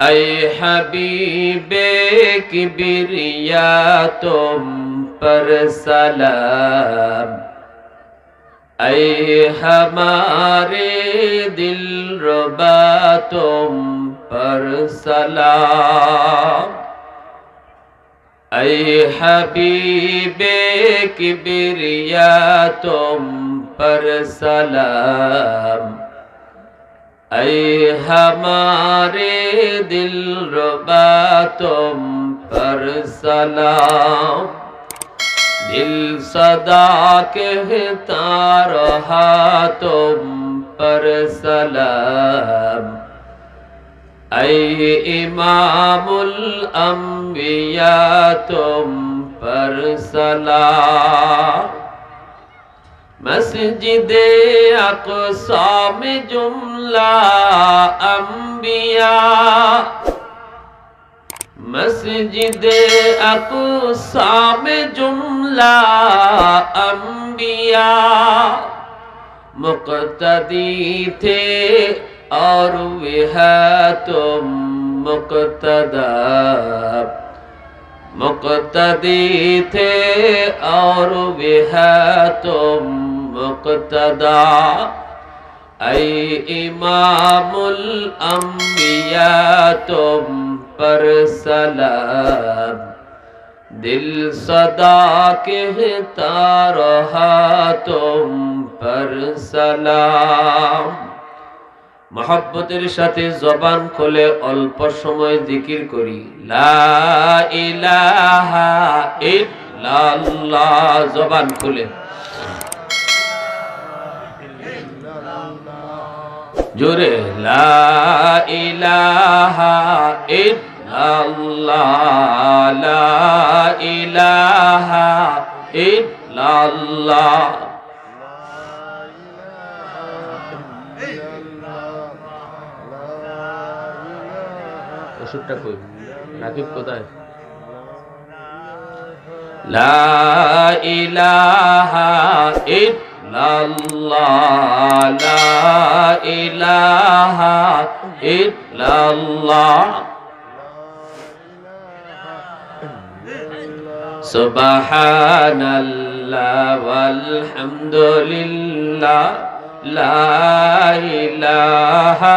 اے حبیب کبریا تم پر سلام اے ہمارے دل ربا تم پر سلام اے حبیب کبریا تم پر سلام اے हमारे दिल ربا تم پر سلام دل صدا کہتا رہا تم پر سلام اے امام الانبیاء تم پر سلام मस्जिद अक़सा में जुमला अंबिया। मस्जिद अक़सा में जुमला अंबिया। मुक़तदी थे और वह तुम मुक़तदा। मुक़तदी थे और वह तुम मुक़तदा ऐ इमामुल अंबिया तुम पर सलाम दिल सदा कहता रहा तुम पर सलाम মহাব্বতের সাথে জবান খুলে অল্প সময় জিকির করি। জবান খুলে। জোরে লা ইলাহা ইল্লাল্লাহ লা ইলাহা ইল্লাল্লাহ ওষুধটা কই? রাকিব কোথায়? লা ইলাহা লা লা ইলাহা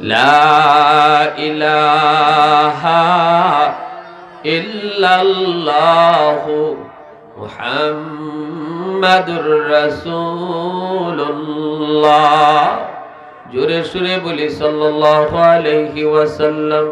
لا إله إلا الله محمد رسول الله জোরে সুরে বলি সাল্লাল্লাহু আলাইহি ওয়াসাল্লাম